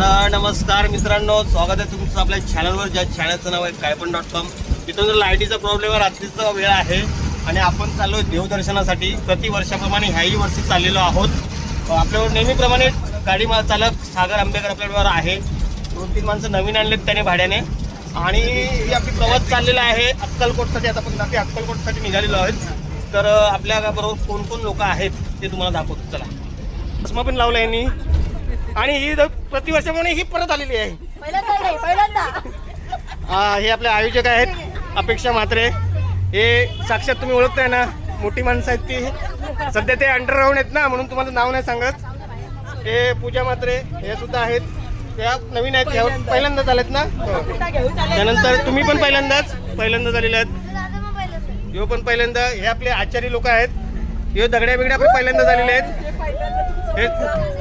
तर नमस्कार मित्रांनो. स्वागत आहे तुमचं आपल्या चॅनलवर ज्या चॅनलचं नाव आहे कायपण डॉट कॉम तिथून जर लाईटीचा प्रॉब्लेम आहे रात्रीचा वेळ आहे आणि आपण चाललो आहे देवदर्शनासाठी. प्रतिवर्षाप्रमाणे ह्याही वर्षी चाललेलो आहोत. आपल्यावर नेहमीप्रमाणे गाडी मा- चालक सागर आंबेकर आपल्याबरोबर आहे. दोन तीन माणसं नवीन आणलेत त्याने भाड्याने. आणि ही आपली प्रवास चाललेला आहे. अक्कलकोटसाठी आता आपण जाते अक्कलकोटसाठी निघालेलो आहेत. तर आपल्या बरोबर कोण कोण लोक आहेत ते तुम्हाला दाखवतो. चला. चष्मा पण लावला यांनी. आणि ही प्रतिवर्षाप्रमाणे ही परत आलेली आहे. पहिल्यांदा नाही पहिल्यांदा. आ, हे आपले आयोजक आहेत. अपेक्षा म्हात्रे. हे साक्षात तुम्ही ओळखताय ना मोठी माणसं आहेत ती. सध्या ते अंडरग्राऊंड आहेत ना म्हणून तुम्हाला नाव नाही सांगत. हे पूजा म्हात्रे हे सुद्धा आहेत. त्या नवीन आहेत या पहिल्यांदाच. आलेत ना? हो. त्यानंतर तुम्ही पण पहिल्यांदाच पहिल्यांदाच आलेले आहेत. ह्यो पण पहिल्यांदा हे आपले आचारी लोक आहेत. ह्यो दगड्या बिगड्या पण पहिल्यांदाच आलेले आहेत. हे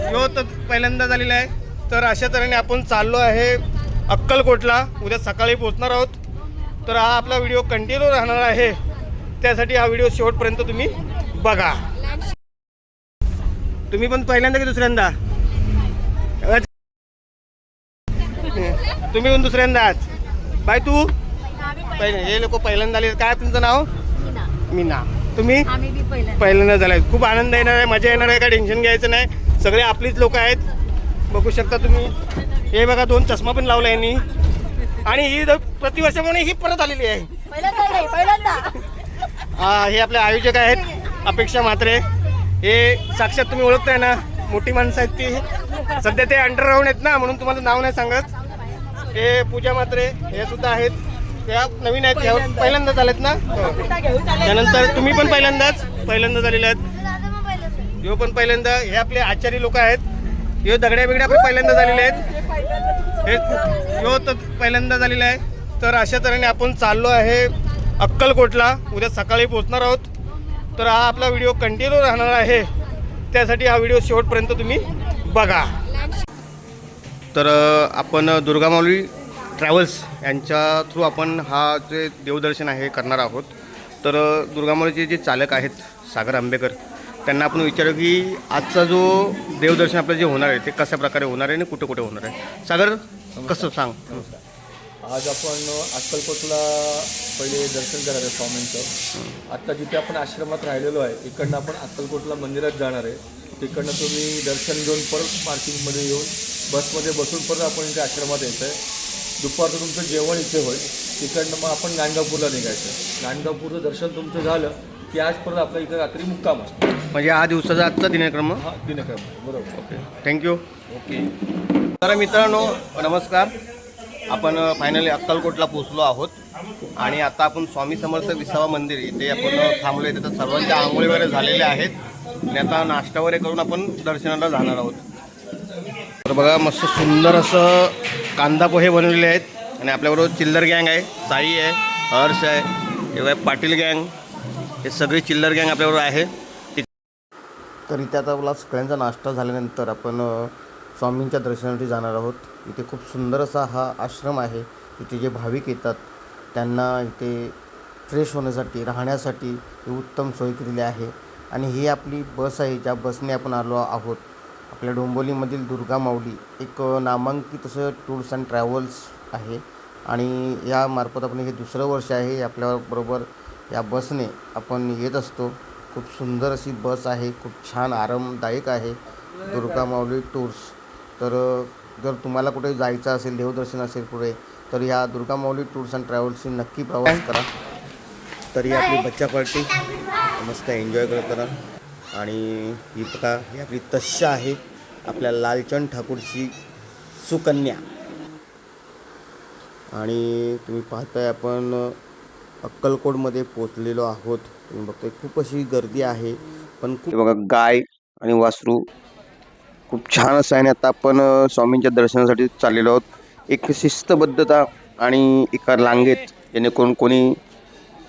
ह्यो तर पहिल्यांदा झालेला आहे. तर अशा तऱ्हेने आपण चाललो आहे अक्कलकोटला. उद्या सकाळी पोहोचणार आहोत. तर हा आपला व्हिडिओ कंटिन्यू राहणार आहे. त्यासाठी हा व्हिडिओ शेवटपर्यंत तुम्ही बघा. तुम्ही पण पहिल्यांदा की दुसऱ्यांदा? तुम्ही पण दुसऱ्यांदाच बाय तू. पहिले हे लोक पहिल्यांदा आले काय तुमचं नाव? मीना. तुम्ही? पहिल्यांदा. झालाय खूप आनंद येणार आहे मजा येणार आहे काय टेन्शन घ्यायचं नाही. सगळे आपलीच लोक आहेत. बघू शकता तुम्ही. हे बघा दोन चष्मा पण लावला यांनी. आणि ही प्रतिवर्षाप्रमाणे ही परत आलेली आहे. हे आपले आयोजक आहेत. अपेक्षा म्हात्रे. हे साक्षात तुम्ही ओळखताय ना. मोठी माणसं आहेत ती. सध्या ते अंडरग्राऊंड आहेत ना म्हणून तुम्हाला नाव नाही सांगत. हे पूजा म्हात्रे हे सुद्धा आहेत. त्या नवीन आहेत त्या पहिल्यांदाच. आलेत ना? हो. त्यानंतर तुम्ही पण पहिल्यांदाच पहिल्यांदा झालेले आहेत ह्यो पण पहिल्यांदा. हे आपले आचारी लोक आहेत. ह्यो दगड्या बिगड्या पण पहिल्यांदा झालेले आहेत. हे ह्यो तर पहिल्यांदा झालेला आहे तर अशा तऱ्हेने आपण चाललो आहे अक्कलकोटला. उद्या सकाळी पोहोचणार आहोत. तर हा आपला व्हिडिओ कंटिन्यू राहणार आहे. त्यासाठी हा व्हिडिओ शेवटपर्यंत तुम्ही बघा. तर आपण दुर्गामाऊली ट्रॅव्हल्स यांच्या थ्रू आपण हा जे देवदर्शन आहे करणार आहोत. तर दुर्गामाऊलीचे जे चालक आहेत सागर आंबेकर त्यांना आपण विचारू की आजचा जो देवदर्शन आपलं जे होणार आहे ते कशा प्रकारे होणार आहे आणि कुठे कुठे होणार आहे? सागर कसं सांग? आज आपण अक्कलकोटला पहिले दर्शन करणार आहे स्वामींचं. आत्ता जिथे आपण आश्रमात राहिलेलो आहे इकडनं आपण अक्कलकोटला मंदिरात जाणार आहे. तिकडनं तुम्ही दर्शन घेऊन परत पार्किंगमध्ये येऊन बसमध्ये बसून परत आपण इथे आश्रमात यायचं आहे. दुपारचं तुमचं जेवण इथे होईल. तिकडनं मग आपण गाणगापूरला निघायचं गाणगापूरचं दर्शन तुमचं झालं. की आज परत आपल्या इथे रात्री मुक्काम असतो. म्हणजे हा दिवसाचा आजचा दिनक्रम हा? दिनक्रम. बरोबर. ओके. Thank you okay. तर मित्रांनो नमस्कार. आपण फायनली अक्कलकोटला पोहोचलो आहोत. आणि आता आपण स्वामी समर्थ विसावा मंदिर इथे आपण थांबलो आहे तिथं सर्वांच्या आंघोळी वगैरे झालेल्या आहेत. आणि आता नाश्ता वगैरे करून आपण दर्शनाला जाणार आहोत. तर बघा मस्त सुंदर असं कांदा पोहे बनवलेले आहेत. आणि आपल्याबरोबर चिल्लर गँग आहे साई आहे हर्ष आहे बघा पाटील गँग. हे सगळी चिल्लर गँग आपल्याबरोबर आहे. तर इथे आता आपला सगळ्यांचा नाश्ता झाल्यानंतर आपण स्वामींच्या दर्शनासाठी जाणार आहोत. इथे खूप सुंदर असा हा आश्रम आहे. इथे जे भाविक येतात त्यांना इथे फ्रेश होण्यासाठी राहण्यासाठी ही उत्तम सोय केलेली आहे. आणि ही आपली बस आहे ज्या बसने आपण आलो आहोत. आपल्या डोंबोलीमधील दुर्गा माऊली एक नामांकित असं टूर्स अँड ट्रॅव्हल्स आहे. आणि यामार्फत आपण हे दुसरं वर्ष आहे आपल्याबरोबर या बसने आपण येत असतो. खूप सुंदर अशी बस आहे. खूप छान आरामदायक आहे. दुर्गा माऊली टूर्स. तर जर तुम्हाला कुठे जायचं असेल देवदर्शन असेल पुढे तर ह्या दुर्गा माऊली टूर्स अँड ट्रॅव्हल्सची नक्की प्रवास करा. तर ही आपली बच्चा पार्टी. मस्त एन्जॉय करत करा आणि ही बघा ही आपली तस्या आहे. आपल्या लालचंद ठाकूरची सुकन्या. आणि तुम्ही पाहताय आपण अक्कलकोटमध्ये पोचलेलो आहोत. तुम्ही बघतोय खूप अशी गर्दी आहे. पण खूप बघा गाय आणि वासरू खूप छान असं आहे आणि आता आपण स्वामींच्या दर्शनासाठी चाललेलो आहोत. एक शिस्तबद्धता आणि एका रांगेत जेणेकरून कोणी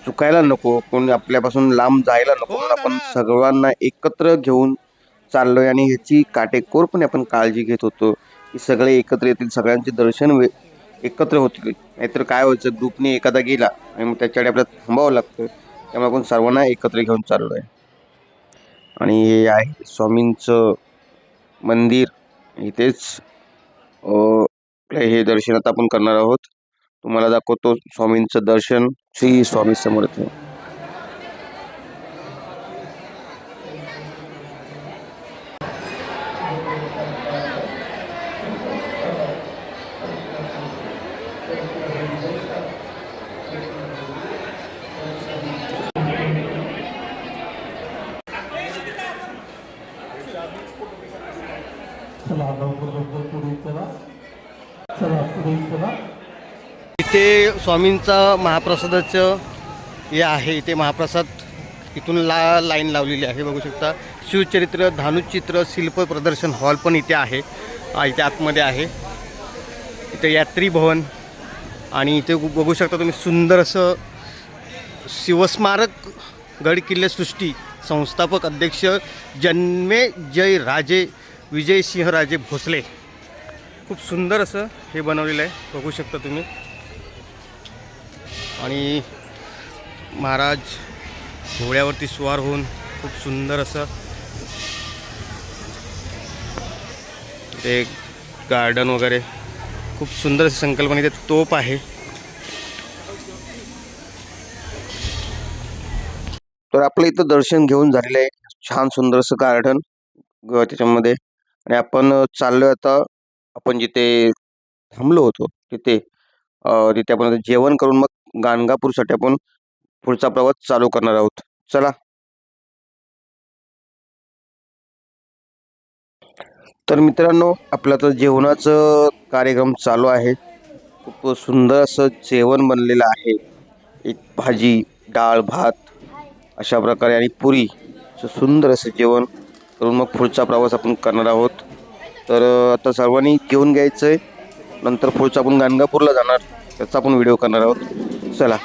चुकायला नको कोणी आपल्यापासून लांब जायला नको. आपण सर्वांना एकत्र घेऊन चाललोय आणि ह्याची काटेकोरपणे आपण काळजी घेत होतो. की सगळे एकत्र येतील सगळ्यांचे दर्शन वे एकत्र होतील नाहीतर काय व्हायचं? ग्रुपने एखादा गेला आणि मग त्याच्याकडे आपल्याला थांबावं लागतं. त्यामुळे आपण सर्वांना एकत्र घेऊन चाललो आहे आणि हे आहे स्वामींचं मंदिर. इथेच हे दर्शन आता आपण करणार आहोत. तुम्हाला दाखवतो स्वामींचं दर्शन. श्री स्वामी समर्थ. चला लवकर लवकर पुढे चला. चला पुढे चला. इथे स्वामींचा महाप्रसादाचं हे आहे. इथे महाप्रसाद इथून ला लाईन लावलेली आहे बघू शकता. शिवचरित्र धानुचित्र शिल्प प्रदर्शन हॉल पण इथे आहे. इथे आतमध्ये आहे. इथे यात्री भवन आणि इथे बघू शकता तुम्ही सुंदर असं शिवस्मारक गड किल्ले सृष्टी संस्थापक अध्यक्ष जन्मे जय राजे विजयसिंहराजे भोसले. खूप सुंदर असं हे बनवलेलं आहे. बघू शकता तुम्ही. आणि महाराज घोड्यावरती स्वार होऊन खूप सुंदर असं ते गार्डन वगैरे. खूप सुंदर अशी संकल्पना इथे तोप आहे. तर आपलं इथं दर्शन घेऊन झालेलं आहे. छान सुंदर असं गार्डन त्याच्यामध्ये आणि आपण चाललोय आता आपण जिथे थांबलो होतो तिथे तिथे आपण जेवण करून मग गाणगापूरसाठी आपण पुढचा प्रवास चालू करणार आहोत. चला. तर मित्रांनो आपलं तर जेवणाचं कार्यक्रम चालू आहे. खूप सुंदर असं जेवण बनलेलं आहे. एक भाजी डाळ भात अशा प्रकारे आणि पुरी. असं सुंदर असं जेवण करून मग पुढचा प्रवास आपण करणार आहोत. तर आता सर्वांनी घेऊन घ्यायचं आहे नंतर पुढचं आपण गाणगापूरला जाणार. त्याचा आपण व्हिडिओ करणार आहोत. चला.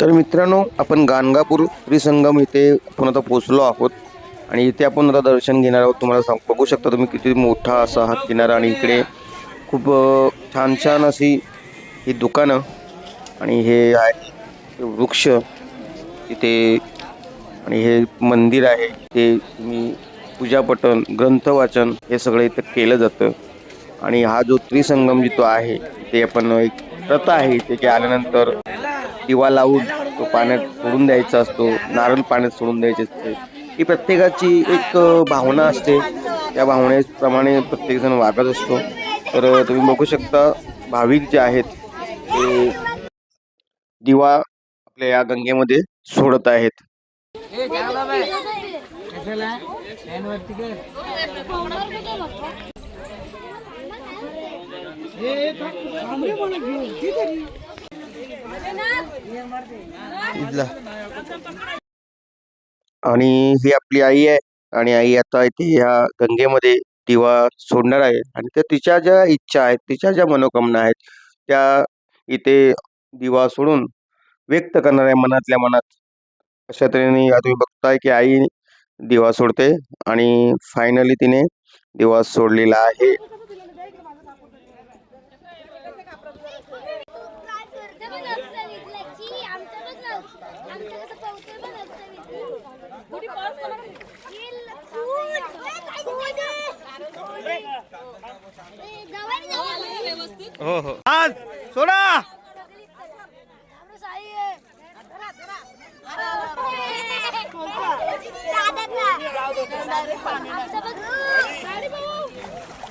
तर मित्रांनो आपण गाणगापूर त्रिसंगम इथे आपण आता पोचलो आहोत. आणि इथे आपण आता दर्शन घेणार आहोत. तुम्हाला सांग बघू शकता तुम्ही किती मोठा असा हा किनारा आणि इकडे खूप छान छान अशी ही दुकानं आणि हे आहे वृक्ष इथे आणि हे मंदिर आहे. ते तुम्ही पूजापठन ग्रंथ वाचन हे सगळं इथं केलं जातं. आणि हा जो त्रिसंगम जिथं आहे ते आपण एक प्रथा आहे. इथे की आल्यानंतर दिवा लावून तो पाण्यात सोडून द्यायचा असतो नारळ पाण्यात सोडून द्यायचे असते. ही प्रत्येकाची एक भावना असते. त्या भावनेप्रमाणे प्रत्येकजण वागत असतो. तर तुम्ही बघू शकता भाविक जे आहेत ते दिवा आपल्या या गंगेमध्ये सोडत आहेत. आणि ही आपली आई आहे. आणि आई आता इथे ह्या गंगेमध्ये दिवा सोडणार आहे. आणि त्या तिच्या ज्या इच्छा आहेत तिच्या ज्या मनोकामना आहेत त्या इथे दिवा सोडून व्यक्त करणार आहे मनातल्या मनात. अशा तऱ्हेने तुम्ही बघताय की आई दिवा सोडते. आणि फायनली तिने दिवा सोडलेला आहे. हो हो. आज सोडा! हो,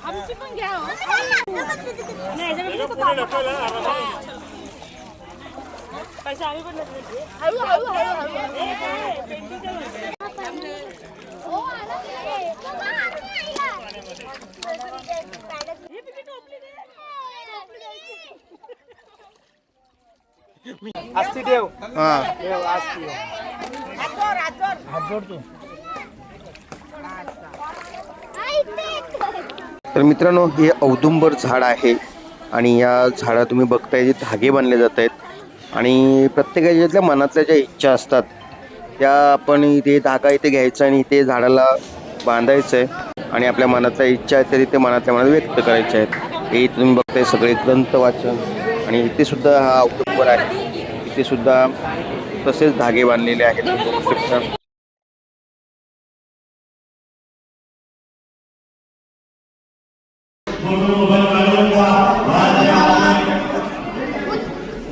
आमची पण घ्या आम्ही पण हळू, हळू, हळू, हळू. हो, आला ते. ही पिकी टोपली दे. हा. हात जोडतो आई, तर मित्रांनो हे औदुंबर झाड आहे आणि या झाडा तुम्ही बघताय जे धागे बांधले जात आहेत. आणि प्रत्येकाच्या मनातल्या ज्या इच्छा असतात त्या आपण इथे धागा इथे घ्यायचा आणि इथे झाडाला बांधायचं आहे. आणि आपल्या मनातल्या इच्छा आहेत त्या तिथे मनातल्या मनात व्यक्त करायच्या आहेत. हे तुम्ही बघताय सगळे ग्रंथ वाचन. आणि इथे सुद्धा हा औदुंबर आहे. इथे सुद्धा तसेच धागे बांधलेले आहेत. बघू शकता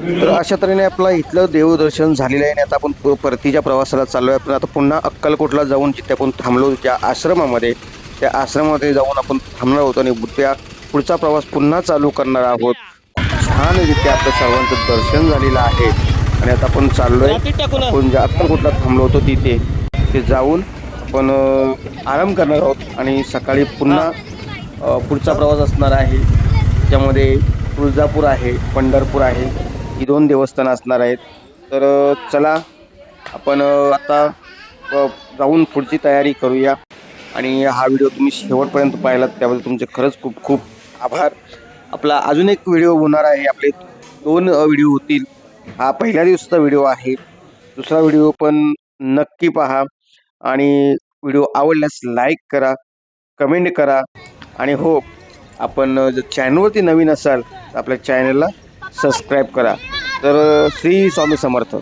तर अशा तऱ्हेने आपला इथलं देवदर्शन झालेलं आहे आणि आता आपण परतीच्या प्रवासाला चाललो आहे आपण आता पुन्हा अक्कलकोटला जाऊन जिथे आपण थांबलो ज्या आश्रमामध्ये त्या आश्रमामध्ये जाऊन आपण थांबणार होतो आणि त्या पुढचा प्रवास पुन्हा चालू करणार आहोत. छान रित्या आपलं सर्वांचं दर्शन झालेलं आहे. आणि आता आपण चाललोय. आपण ज्या अक्कलकोटला थांबलो होतो तिथे ते जाऊन आपण आराम करणार आहोत. आणि सकाळी पुन्हा पुढचा प्रवास असणार आहे. त्यामध्ये तुळजापूर आहे पंढरपूर आहे. ही दोन देवस्थानं असणार आहेत. तर चला आपण आता जाऊन पुढची तयारी करूया. आणि हा व्हिडिओ तुम्ही शेवटपर्यंत पाहिलात त्याबद्दल तुमचे खरंच खूप खूप आभार. आपला अजून एक व्हिडिओ होणार आहे. आपले दोन व्हिडिओ होतील. हा पहिल्या दिवसाचा व्हिडिओ आहे. दुसरा व्हिडिओ पण नक्की पहा. आणि व्हिडिओ आवडल्यास लाईक करा कमेंट करा. आणि हो आपण जर चॅनलवरती नवीन असाल तर आपल्या चॅनलला सबस्क्राईब करा. तर श्री स्वामी समर्थ.